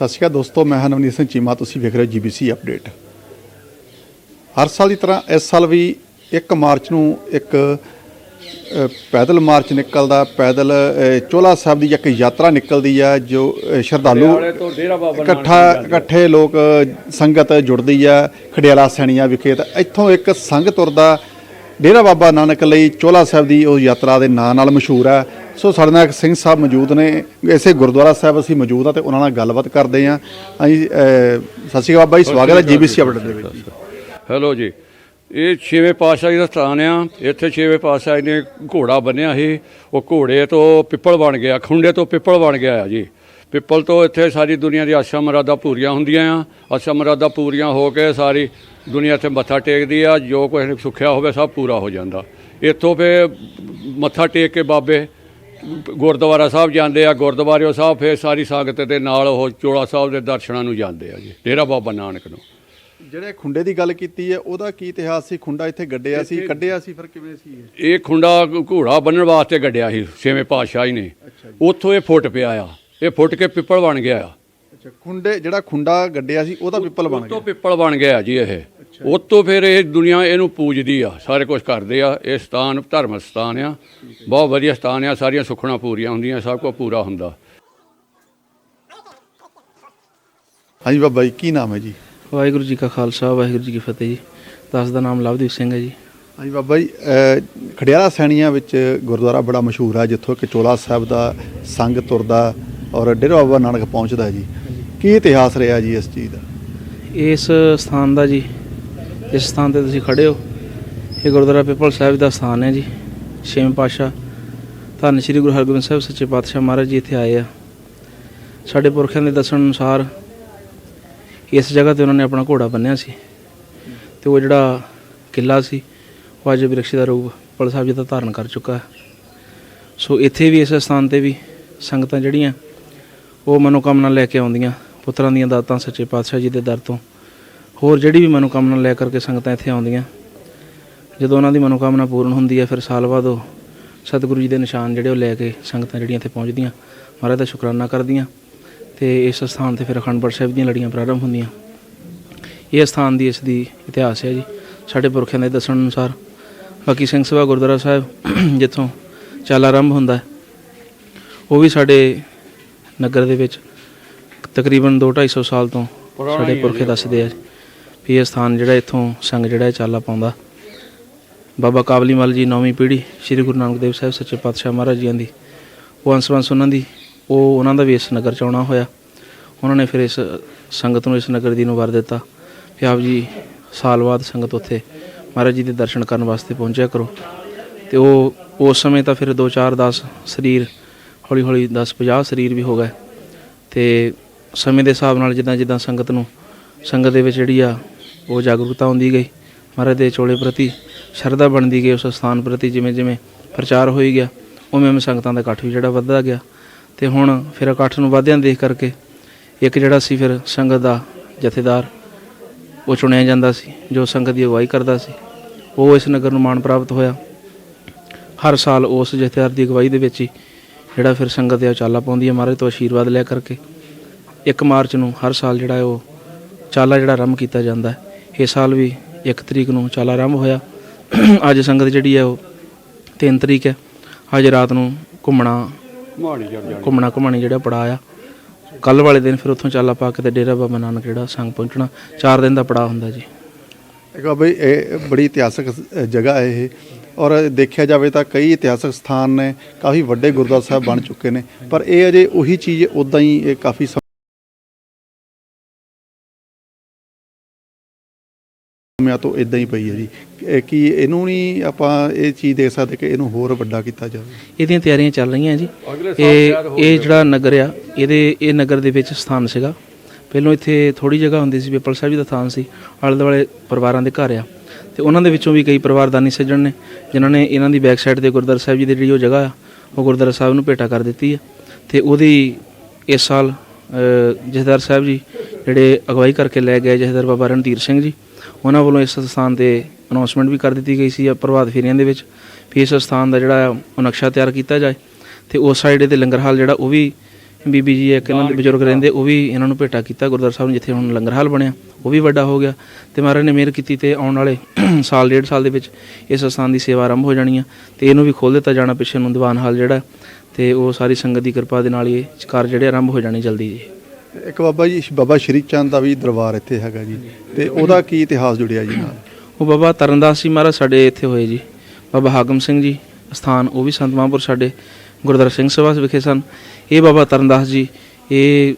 ਸਤਿ ਸ਼੍ਰੀ ਅਕਾਲ ਦੋਸਤੋ ਮੈਂ ਹਾਂ ਨਵਨੀਤ ਸਿੰਘ ਚੀਮਾ ਤੁਸੀਂ ਵੇਖ ਰਹੇ ਹੋ ਜੀਬੀਸੀ ਅਪਡੇਟ। ਹਰ ਸਾਲ ਦੀ ਤਰ੍ਹਾਂ ਇਸ ਸਾਲ ਵੀ 1 ਮਾਰਚ ਨੂੰ ਇੱਕ ਪੈਦਲ ਮਾਰਚ ਨਿਕਲਦਾ ਪੈਦਲ ਚੋਲਾ ਸਾਹਿਬ ਦੀ ਇੱਕ ਯਾਤਰਾ ਨਿਕਲਦੀ ਆ ਜੋ ਸ਼ਰਧਾਲੂ ਇਕੱਠਾ ਇਕੱਠੇ ਲੋਕ ਸੰਗਤ ਜੁੜਦੀ ਆ ਖੜਿਆਲਾ ਸੈਣੀਆਂ ਵਿਖੇ। ਤਾਂ ਇੱਥੋਂ ਇੱਕ ਸੰਗ ਤੁਰਦਾ ਡੇਰਾ ਬਾਬਾ ਨਾਨਕ ਲਈ ਚੋਲਾ ਸਾਹਿਬ ਦੀ ਉਹ ਯਾਤਰਾ ਦੇ ਨਾਂ ਨਾਲ ਮਸ਼ਹੂਰ ਹੈ ਸੋ ਸਾਡੇ ਨਾਲ ਇੱਕ ਸਿੰਘ ਸਾਹਿਬ ਮੌਜੂਦ ਨੇ। ਇਸੇ ਗੁਰਦੁਆਰਾ ਸਾਹਿਬ ਅਸੀਂ ਮੌਜੂਦ ਆ ਤੇ ਉਹਨਾਂ ਨਾਲ ਗੱਲਬਾਤ ਕਰਦੇ ਆ ਹਾਂਜੀ ਸਤਿ ਸ਼੍ਰੀ ਅਕਾਲ ਜੀ ਸਵਾਗਤ ਹੈ ਜੀਬੀਸੀ ਅਪਡੇਟ ਦੇ ਵਿੱਚ। ਹੈਲੋ ਜੀ। ਇਹ ਛੇਵੇਂ ਪਾਤਸ਼ਾਹ ਜੀ ਦਾ ਸਥਾਨ ਆ। ਇੱਥੇ ਛੇਵੇਂ ਪਾਤਸ਼ਾਹ ਜੀ ਨੇ ਘੋੜਾ ਬੰਨਿਆ ਸੀ। ਉਹ ਘੋੜੇ ਤੋਂ ਪਿੱਪਲ ਬਣ ਗਿਆ ਖੁੰਡੇ ਤੋਂ ਪਿੱਪਲ ਬਣ ਗਿਆ ਆ ਜੀ। ਪਿੱਪਲ ਤੋਂ ਇੱਥੇ ਸਾਰੀ ਦੁਨੀਆ ਦੀ ਆਸ਼ਾ ਮਰਾਦਾ ਪੂਰੀਆਂ ਹੁੰਦੀਆਂ ਆ। ਆਸ਼ਾ ਮਰਾਦਾ ਪੂਰੀਆਂ ਹੋ ਕੇ ਸਾਰੀ ਦੁਨੀਆ ਇੱਥੇ ਮੱਥਾ ਟੇਕਦੀ ਆ। ਜੋ ਕੋਈ ਸੁੱਖਿਆ ਹੋਵੇ ਸਭ ਪੂਰਾ ਹੋ ਜਾਂਦਾ। ਇੱਥੋਂ ਫੇ ਮੱਥਾ ਟੇਕ ਕੇ ਬਾਬੇ ਗੁਰਦੁਆਰਾ ਸਾਹਿਬ ਜਾਂਦੇ ਆ ਗੁਰਦੁਆਰਿਓ ਸਾਹਿਬ ਫੇਰ ਸਾਰੀ ਸੰਗਤ ਦੇ ਨਾਲ ਉਹ ਚੋਲਾ ਸਾਹਿਬ ਦੇ ਦਰਸ਼ਨਾਂ ਨੂੰ ਜਾਂਦੇ ਆ ਜੀ ਡੇਰਾ ਬਾਬਾ ਨਾਨਕ ਨੂੰ। ਜਿਹੜੇ ਖੁੰਡੇ ਦੀ ਗੱਲ ਕੀਤੀ ਹੈ ਉਹਦਾ ਕੀ ਇਤਿਹਾਸ ਸੀ? ਖੁੰਡਾ ਇੱਥੇ ਗੱਡਿਆ ਸੀ ਕੱਢਿਆ ਸੀ ਫਿਰ ਕਿਵੇਂ ਸੀ ਇਹ? ਇਹ ਖੁੰਡਾ ਘੋੜਾ ਬੰਨਣ ਵਾਸਤੇ ਗੱਡਿਆ ਸੀ ਛੇਵੇਂ ਪਾਤਸ਼ਾਹ ਜੀ। ਨੇ ਉੱਥੋਂ ਇਹ ਫੁੱਟ ਪਿਆ ਆ ਇਹ ਫੁੱਟ ਕੇ ਪਿੱਪਲ ਬਣ ਗਿਆ ਆ। ਅੱਛਾ ਖੁੰਡੇ ਜਿਹੜਾ ਖੁੰਡਾ ਗੱਡਿਆ ਸੀ ਉਹਦਾ ਪਿੱਪਲ ਬਣ ਗਿਆ? ਉੱਤੋਂ ਪਿੱਪਲ ਬਣ ਗਿਆ ਜੀ ਇਹ। ਉੱਤੋਂ ਫਿਰ ਇਹ ਦੁਨੀਆ ਇਹਨੂੰ ਪੂਜਦੀ ਆ ਸਾਰੇ ਕੁਝ ਕਰਦੇ ਆ ਇਹ ਸਥਾਨ ਧਰਮ ਸਥਾਨ ਆ ਬਹੁਤ ਵਧੀਆ ਸਥਾਨ ਆ ਸਾਰੀਆਂ ਸੁੱਖਣਾ ਪੂਰੀਆਂ ਹੁੰਦੀਆਂ ਸਭ ਕੁਝ ਪੂਰਾ ਹੁੰਦਾ। ਹਾਂਜੀ ਬਾਬਾ ਜੀ ਕੀ ਨਾਮ ਹੈ ਜੀ? ਵਾਹਿਗੁਰੂ ਜੀ ਕਾ ਖਾਲਸਾ ਵਾਹਿਗੁਰੂ ਜੀ ਕੀ ਫਤਿਹ ਜੀ। ਦਾਸ ਦਾ ਨਾਮ ਲਵਦੀਪ ਸਿੰਘ ਹੈ ਜੀ। ਹਾਂਜੀ ਬਾਬਾ ਜੀ ਖੜਿਆਲਾ ਸੈਣੀਆਂ ਵਿੱਚ ਗੁਰਦੁਆਰਾ ਬੜਾ ਮਸ਼ਹੂਰ ਹੈ ਜਿੱਥੋਂ ਕਿ ਚੋਲਾ ਸਾਹਿਬ ਦਾ ਸੰਗ ਤੁਰਦਾ ਔਰ ਡੇਰਾ ਬਾਬਾ ਨਾਨਕ ਪਹੁੰਚਦਾ ਜੀ। ਕੀ ਇਤਿਹਾਸ ਰਿਹਾ ਜੀ ਇਸ ਚੀਜ਼ ਦਾ? ਇਸ ਸਥਾਨ ਦਾ ਜੀ ਇਸ ਸਥਾਨ ਤੇ ਤੁਸੀਂ ਖੜੇ ਹੋ, ਇਹ ਗੁਰਦੁਆਰਾ ਪਿਪਲ ਸਾਹਿਬ ਦਾ ਸਥਾਨ ਹੈ ਜੀ, ਛੇਵੇਂ ਪਾਤਸ਼ਾਹ ਧੰਨ ਸ਼੍ਰੀ ਗੁਰੂ ਹਰਗੋਬਿੰਦ ਸਾਹਿਬ ਸੱਚੇ ਪਾਤਸ਼ਾਹ ਮਹਾਰਾਜ ਜੀ ਇੱਥੇ ਆਏ ਆ। ਸਾਡੇ ਪੁਰਖਿਆਂ ਦੇ ਦੱਸਣ ਅਨੁਸਾਰ ਇਸ ਜਗ੍ਹਾ ਤੇ ਉਹਨਾਂ ਨੇ ਆਪਣਾ ਘੋੜਾ ਬੰਨਿਆ ਸੀ ਤੇ ਉਹ ਜਿਹੜਾ ਕਿਲਾ ਸੀ, ਉਹ ਅੱਜ ਬਿਰਖਸ਼ ਦਾ ਰੂਪ ਪਲ ਸਾਹਿਬ ਜੀ ਦਾ ਧਾਰਨ ਕਰ ਚੁੱਕਾ ਹੈ। ਸੋ ਇੱਥੇ ਵੀ ਇਸ ਸਥਾਨ ਤੇ ਵੀ ਸੰਗਤਾਂ ਜਿਹੜੀਆਂ, ਉਹ ਮਨੋਕਾਮਨਾ ਲੈ ਕੇ ਆਉਂਦੀਆਂ, ਪੁੱਤਰਾਂ ਦੀਆਂ ਦਾਤਾਂ ਸੱਚੇ ਪਾਤਸ਼ਾਹ ਜੀ ਦੇ ਦਰ ਤੋਂ। ਹੋਰ ਜਿਹੜੀ ਵੀ ਮਨੋਕਾਮਨਾ ਲੈ ਕਰਕੇ ਸੰਗਤਾਂ ਇੱਥੇ ਆਉਂਦੀਆਂ ਜਦੋਂ ਉਹਨਾਂ ਦੀ ਮਨੋਕਾਮਨਾ ਪੂਰਨ ਹੁੰਦੀ ਹੈ ਫਿਰ ਸਾਲ ਬਾਅਦ ਉਹ ਸਤਿਗੁਰੂ ਜੀ ਦੇ ਨਿਸ਼ਾਨ ਜਿਹੜੇ ਉਹ ਲੈ ਕੇ ਸੰਗਤਾਂ ਜਿਹੜੀਆਂ ਇੱਥੇ ਪਹੁੰਚਦੀਆਂ ਮਹਾਰਾਜ ਦਾ ਸ਼ੁਕਰਾਨਾ ਕਰਦੀਆਂ ਤੇ ਇਸ ਸਥਾਨ ਤੇ ਫਿਰ ਅਖੰਡ ਪਾਠ ਸਾਹਿਬ ਦੀਆਂ ਲੜੀਆਂ ਪ੍ਰਾਰੰਭ ਹੁੰਦੀਆਂ। ਇਹ ਸਥਾਨ ਦੀ ਇਸ ਦੀ ਇਤਿਹਾਸ ਹੈ ਜੀ। ਸਾਡੇ ਪੁਰਖਿਆਂ ਦੇ ਦੱਸਣ ਅਨੁਸਾਰ ਬਾਕੀ ਸਿੰਘ ਸਭਾ ਗੁਰਦੁਆਰਾ ਸਾਹਿਬ ਜਿੱਥੋਂ ਚੱਲ ਆਰੰਭ ਹੁੰਦਾ ਉਹ ਵੀ ਸਾਡੇ ਨਗਰ ਦੇ ਵਿੱਚ ਤਕਰੀਬਨ 2-250 ਸਾਲ ਤੋਂ ਸਾਡੇ ਪੁਰਖੇ ਦੱਸਦੇ ਆ ਵੀ ਇਹ ਸਥਾਨ ਜਿਹੜਾ ਇੱਥੋਂ ਸੰਗ ਜਿਹੜਾ ਚਾਲਾ ਪਾਉਂਦਾ। ਬਾਬਾ ਕਾਬਲੀ ਮਲ ਜੀ ਨੌਵੀਂ ਪੀੜ੍ਹੀ ਸ੍ਰੀ ਗੁਰੂ ਨਾਨਕ ਦੇਵ ਸਾਹਿਬ ਸੱਚੇ ਪਾਤਸ਼ਾਹ ਮਹਾਰਾਜ ਜੀਆਂ ਦੀ। ਉਹ ਅੰਸ਼-ਵੰਸ਼ ਉਹਨਾਂ ਦੀ ਉਹ ਉਹਨਾਂ ਦਾ ਵੀ ਇਸ ਨਗਰ ਚ ਆਉਣਾ ਹੋਇਆ। ਉਹਨਾਂ ਨੇ ਫਿਰ ਇਸ ਸੰਗਤ ਨੂੰ ਇਸ ਨਗਰ ਦੀ ਨੂੰ ਵਰ ਦਿੱਤਾ। ਕਿ ਆਪ ਜੀ ਸਾਲ ਬਾਅਦ ਸੰਗਤ ਉੱਥੇ ਮਹਾਰਾਜ ਜੀ ਦੇ ਦਰਸ਼ਨ ਕਰਨ ਵਾਸਤੇ ਪਹੁੰਚਿਆ ਕਰੋ। ਤੇ ਉਹ ਉਸ ਸਮੇਂ ਤਾਂ ਫਿਰ 2 4 10 ਸਰੀਰ ਹੌਲੀ ਹੌਲੀ 10 50 ਸਰੀਰ ਵੀ ਹੋ ਗਏ। ਤੇ ਸਮੇਂ ਦੇ ਹਿਸਾਬ ਨਾਲ ਜਿੱਦਾਂ ਜਿੱਦਾਂ ਸੰਗਤ ਨੂੰ, ਸੰਗਤ ਦੇ ਵਿੱਚ ਜਿਹੜੀ ਆ ਉਹ ਜਾਗਰੂਕਤਾ ਹੁੰਦੀ ਗਈ। ਮਹਾਰਾਜ ਦੇ ਚੋਲੇ ਪ੍ਰਤੀ ਸ਼ਰਧਾ ਬਣਦੀ ਗਈ, ਉਸ ਸਥਾਨ ਪ੍ਰਤੀ ਜਿਵੇਂ ਜਿਵੇਂ ਪ੍ਰਚਾਰ ਹੋਈ ਗਿਆ, ਉਵੇਂ ਉਵੇਂ ਸੰਗਤਾਂ ਦਾ ਇਕੱਠ ਵੀ ਜਿਹੜਾ ਵੱਧਦਾ ਗਿਆ। ਤੇ ਹੁਣ ਫਿਰ ਇਕੱਠ ਨੂੰ ਵਧਦਿਆਂ ਦੇਖ ਕਰਕੇ ਇੱਕ ਜਿਹੜਾ ਸੀ ਫਿਰ ਸੰਗਤ ਦਾ ਜਥੇਦਾਰ, ਉਹ ਚੁਣਿਆ ਜਾਂਦਾ ਸੀ, ਜੋ ਸੰਗਤ ਦੀ ਅਗਵਾਈ ਕਰਦਾ ਸੀ। ਉਹ ਇਸ ਨਗਰ ਨੂੰ ਮਾਣ ਪ੍ਰਾਪਤ ਹੋਇਆ। ਹਰ ਸਾਲ ਉਸ ਜਥੇਦਾਰ ਦੀ ਅਗਵਾਈ ਦੇ ਵਿੱਚ ਹੀ ਜਿਹੜਾ ਫਿਰ ਸੰਗਤ ਇਹ ਚਾਲਾ ਪਾਉਂਦੀ ਹੈ, ਮਹਾਰਾਜ ਤੋਂ ਆਸ਼ੀਰਵਾਦ ਲੈ ਕਰਕੇ 1 ਮਾਰਚ ਨੂੰ ਹਰ ਸਾਲ ਜਿਹੜਾ ਉਹ ਚਾਲਾ ਜਿਹੜਾ ਆਰੰਭ ਕੀਤਾ ਜਾਂਦਾ ਹੈ। ਇਸ ਸਾਲ ਵੀ 1 ਤਰੀਕ ਨੂੰ ਚਾਲਾ ਆਰੰਭ ਹੋਇਆ। ਅੱਜ ਸੰਗਤ ਜਿਹੜੀ ਹੈ ਉਹ 3 ਤਰੀਕ ਹੈ। ਅੱਜ ਰਾਤ ਨੂੰ ਘੁੰਮਣਾ ਮਾਣੀ ਘੁੰਮਣਾ ਘੁੰਮਾਣੀ ਜਿਹੜਾ ਪੜਾਅ ਆ। ਕੱਲ ਵਾਲੇ ਦਿਨ ਫਿਰ ਉੱਥੋਂ ਚਾਲਾ ਪਾ ਕੇ ਤੇ ਡੇਰਾ ਬਾਬਾ ਨਾਨਕ ਜਿਹੜਾ ਸੰਗ ਪਹੁੰਚਣਾ। 4 ਦਿਨ ਦਾ ਪੜਾਅ ਹੁੰਦਾ ਜੀ। ਇੱਕ ਬਈ, ਇਹ ਬੜੀ ਇਤਿਹਾਸਕ ਜਗ੍ਹਾ ਹੈ ਇਹ। ਔਰ ਦੇਖਿਆ ਜਾਵੇ ਤਾਂ ਕਈ ਇਤਿਹਾਸਕ ਸਥਾਨ ਨੇ, ਕਾਫੀ ਵੱਡੇ ਗੁਰਦੁਆਰਾ ਸਾਹਿਬ ਬਣ ਚੁੱਕੇ ਨੇ। ਪਰ ਇਹ ਅਜੇ ਉਹੀ ਚੀਜ਼ ਉਦਾਂ ਹੀ ਇਹ ਕਾਫੀ ਸਮਿਆਂ ਤੋਂ ਇਦਾਂ ਹੀ ਪਈ ਹੈ ਜੀ। ਇਹ ਕੀ ਇਹਨੂੰ ਨਹੀਂ ਆਪਾਂ ਇਹ ਚੀਜ਼ ਦੇਖ ਸਕਦੇ ਕਿ ਇਹਨੂੰ ਹੋਰ ਵੱਡਾ ਕੀਤਾ ਜਾਵੇ? ਇਹਦੀਆਂ ਤਿਆਰੀਆਂ ਚੱਲ ਰਹੀਆਂ ਜੀ। ਇਹ ਇਹ ਜਿਹੜਾ ਨਗਰ ਆ ਇਹਦੇ ਇਹ ਨਗਰ ਦੇ ਵਿੱਚ ਸਥਾਨ ਸੀਗਾ। ਪਹਿਲਾਂ ਇੱਥੇ ਥੋੜੀ ਜਗ੍ਹਾ ਹੁੰਦੀ ਸੀ ਪਿੱਪਲ ਸਾਹਿਬ ਜੀ ਦਾ ਸਥਾਨ ਸੀ ਆਲੇ ਦੁਆਲੇ ਪਰਿਵਾਰਾਂ ਦੇ ਘਰ ਆ। ਤੇ ਉਹਨਾਂ ਦੇ ਵਿੱਚੋਂ ਵੀ ਕਈ ਪਰਿਵਾਰਦਾਨੀ ਸੱਜਣ ਨੇ ਜਿਨ੍ਹਾਂ ਨੇ ਇਹਨਾਂ ਦੀ ਬੈਕ ਸਾਈਡ ਤੇ ਗੁਰਦੁਆਰਾ ਸਾਹਿਬ ਜੀ ਦੀ ਜਿਹੜੀ ਉਹ ਜਗ੍ਹਾ ਆ ਉਹ ਗੁਰਦੁਆਰਾ ਸਾਹਿਬ ਨੂੰ ਭੇਟਾ ਕਰ ਦਿੱਤੀ ਆ। ਤੇ ਉਹਦੀ ਇਸ ਸਾਲ ਜਥੇਦਾਰ ਸਾਹਿਬ ਜੀ ਜਿਹੜੇ ਅਗਵਾਈ ਕਰਕੇ ਲੈ ਗਏ ਜਥੇਦਾਰ ਬਾਬਾ ਰਣਧੀਰ ਸਿੰਘ ਜੀ ਉਹਨਾਂ ਵੱਲੋਂ ਇਸ ਸਥਾਨ ਤੇ ਅਨਾਉਂਸਮੈਂਟ ਵੀ ਕਰ ਦਿੱਤੀ ਗਈ ਸੀ ਆ ਪ੍ਰਭਾਤ ਫੇਰੀਆਂ ਦੇ ਵਿੱਚ ਵੀ ਇਸ ਸਥਾਨ ਦਾ ਜਿਹੜਾ ਉਹ ਨਕਸ਼ਾ ਤਿਆਰ ਕੀਤਾ ਜਾਏ ਤੇ ਉਸ ਸਾਈਡ ਤੇ ਲੰਗਰ ਹਾਲ ਜਿਹੜਾ ਉਹ ਵੀ ਬੀਬੀ ਜੀ ਇੱਕ ਇਹਨਾਂ ਦੇ ਬਜ਼ੁਰਗ ਰਹਿੰਦੇ ਉਹ ਵੀ ਇਹਨਾਂ ਨੂੰ ਭੇਟਾ ਕੀਤਾ। ਗੁਰਦੁਆਰਾ ਸਾਹਿਬ ਨੂੰ ਜਿੱਥੇ ਹੁਣ ਲੰਗਰ ਹਾਲ ਬਣਿਆ ਉਹ ਵੀ ਵੱਡਾ ਹੋ ਗਿਆ ਤੇ ਮਹਾਰਾਜ ਨੇ ਮਿਹਰ ਕੀਤੀ ਤੇ ਆਉਣ ਵਾਲੇ ਸਾਲ ਡੇਢ ਸਾਲ ਦੇ ਵਿੱਚ ਇਸ ਸਥਾਨ ਦੀ ਸੇਵਾ ਆਰੰਭ ਹੋ ਜਾਣੀ ਆ ਤੇ ਇਹਨੂੰ ਵੀ ਖੋਲ ਦਿੱਤਾ ਜਾਣਾ ਪਿੱਛੇ ਨੂੰ ਦੀਵਾਨ ਹਾਲ ਜਿਹੜਾ ਤੇ ਉਹ ਸਾਰੀ ਸੰਗਤ ਦੀ ਕਿਰਪਾ ਦੇ ਨਾਲ ਇਹ ਕਾਰਜ ਜਿਹੜੇ ਆਰੰਭ ਹੋ ਜਾਣੇ ਜਲਦੀ ਜੀ। ਇੱਕ ਬਾਬਾ ਜੀ, ਬਾਬਾ ਸ਼੍ਰੀ ਚੰਦ ਦਾ ਵੀ ਦਰਬਾਰ ਇੱਥੇ ਹੈਗਾ ਜੀ, ਤੇ ਉਹਦਾ ਕੀ ਇਤਿਹਾਸ ਜੁੜਿਆ ਜੀ ਨਾਲ? ਉਹ ਬਾਬਾ ਤਰਨਦਾਸ ਜੀ ਮਹਾਰਾਜ ਸਾਡੇ ਇੱਥੇ ਹੋਏ ਜੀ, ਬਾਬਾ ਹਾਕਮ ਸਿੰਘ ਜੀ ਸਥਾਨ ਉਹ ਵੀ ਸੰਤ ਮਹਾਂਪੁਰ ਸਾਡੇ ਗੁਰਦੁਆਰਾ ਸਿੰਘ ਸਭਾ ਵਿਖੇ ਸਨ। ਇਹ ਬਾਬਾ ਤਰਨਦਾਸ ਜੀ, ਇਹ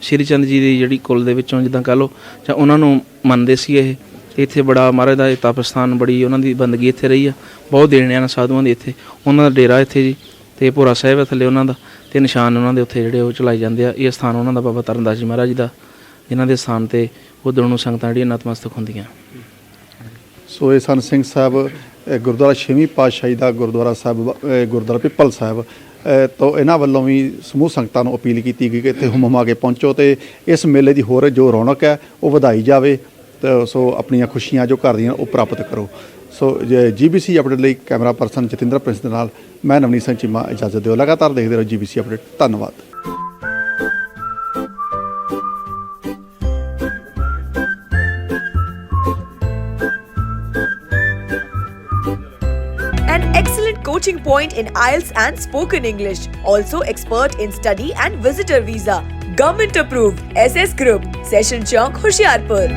ਸ਼੍ਰੀ ਚੰਦ ਜੀ ਦੀ ਜਿਹੜੀ ਕੁਲ ਦੇ ਵਿੱਚੋਂ ਜਿੱਦਾਂ ਕਹ ਲਓ, ਜਾਂ ਉਹਨਾਂ ਨੂੰ ਮੰਨਦੇ ਸੀ ਇਹ ਇੱਥੇ ਬੜਾ ਮਹਾਰਾਜ ਦਾ ਇਹ ਤਪ ਸਥਾਨ ਬੜੀ ਉਹਨਾਂ ਦੀ ਬੰਦਗੀ ਇੱਥੇ ਰਹੀ ਆ, ਬਹੁਤ ਦੇਣਿਆਂ ਸਾਧੂਆਂ ਦੀ ਇੱਥੇ, ਉਹਨਾਂ ਦਾ ਡੇਰਾ ਇੱਥੇ ਜੀ, ਤੇ ਭੋਰਾ ਸਾਹਿਬ ਹੈ ਥੱਲੇ ਉਹਨਾਂ ਦਾ ਤੇ ਨਿਸ਼ਾਨ ਉਹਨਾਂ ਦੇ ਉੱਥੇ ਜਿਹੜੇ ਉਹ ਚਲਾਏ ਜਾਂਦੇ ਆ। ਇਹ ਸਥਾਨ ਉਹਨਾਂ ਦਾ ਬਾਬਾ ਤਰਨਦਾਸ ਜੀ ਮਹਾਰਾਜ ਜੀ ਦਾ, ਜਿਨ੍ਹਾਂ ਦੇ ਸਥਾਨ ਤੇ ਉਹ ਦੋਨੋਂ ਸੰਗਤਾਂ ਜਿਹੜੀਆਂ ਨਤਮਸਤਕ ਹੁੰਦੀਆਂ। ਸੋ ਇਹ ਸਨ ਸਿੰਘ ਸਾਹਿਬ ਗੁਰਦੁਆਰਾ ਛੇਵੀਂ ਪਾਤਸ਼ਾਹੀ ਦਾ ਗੁਰਦੁਆਰਾ ਸਾਹਿਬ ਗੁਰਦੁਆਰਾ ਪਿੱਪਲ ਸਾਹਿਬ ਤੋਂ ਇਹਨਾਂ ਵੱਲੋਂ ਵੀ ਸਮੂਹ ਸੰਗਤਾਂ ਨੂੰ ਅਪੀਲ ਕੀਤੀ ਗਈ ਕਿ ਇੱਥੇ ਹੁਮ ਹੁਮਾ ਕੇ ਪਹੁੰਚੋ ਤੇ ਇਸ ਮੇਲੇ ਦੀ ਹੋਰ ਜੋ ਰੌਣਕ ਹੈ, ਉਹ ਵਧਾਈ ਜਾਵੇ। ਤੇ ਸੋ ਆਪਣੀਆਂ ਖੁਸ਼ੀਆਂ ਜੋ ਘਰ ਦੀਆਂ, ਉਹ ਪ੍ਰਾਪਤ ਕਰੋ। ਸੋ ਜੀਬੀਸੀ ਅਪਡੇਟ ਲਈ ਕੈਮਰਾ ਪਰਸਨ ਜਤਿੰਦਰ ਪ੍ਰਿੰਸ ਦੇ ਨਾਲ ਮੈਂ ਨਵਨੀਤ ਸਿੰਘ ਚੀਮਾ ਇਜਾਜ਼ਤ ਦਿਓ ਲਗਾਤਾਰ ਦੇਖਦੇ ਰਹੋ ਜੀਬੀਸੀ ਅਪਡੇਟ ਧੰਨਵਾਦ An excellent coaching point in IELTS and spoken English. Also expert in study and visitor visa. Government approved. SS Group. Session Chowk, Hoshiarpur.